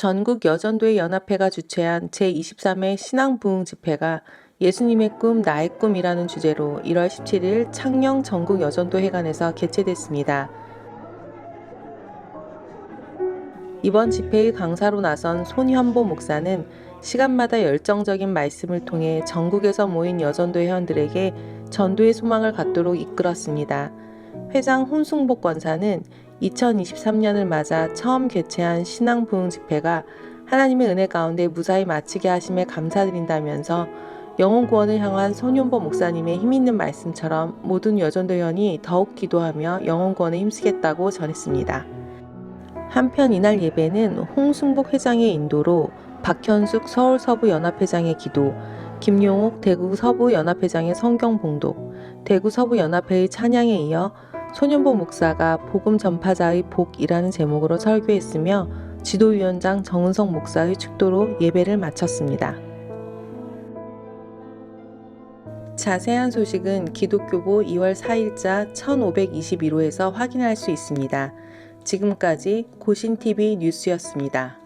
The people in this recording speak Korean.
전국 여전도회 연합회가 주최한 제23회 신앙부흥 집회가 예수님의 꿈 나의 꿈이라는 주제로 1월 17일 창녕 전국 여전도 회관에서 개최됐습니다. 이번 집회의 강사로 나선 손현보 목사는 시간마다 열정적인 말씀을 통해 전국에서 모인 여전도 회원들에게 전도의 소망을 갖도록 이끌었습니다. 회장 혼승복 권사는 2023년을 맞아 처음 개최한 신앙 부흥 집회가 하나님의 은혜 가운데 무사히 마치게 하심에 감사드린다면서 영혼 구원을 향한 손윤보 목사님의 힘있는 말씀처럼 모든 여전도 회원이 더욱 기도하며 영혼 구원에 힘쓰겠다고 전했습니다. 한편 이날 예배는 홍승복 회장의 인도로 박현숙 서울 서부 연합회장의 기도, 김용옥 대구 서부 연합회장의 성경 봉독, 대구 서부 연합회의 찬양에 이어 소년보 목사가 복음 전파자의 복이라는 제목으로 설교했으며 지도위원장 정은성 목사의 축도로 예배를 마쳤습니다. 자세한 소식은 기독교보 2월 4일자 1521호에서 확인할 수 있습니다. 지금까지 고신TV 뉴스였습니다.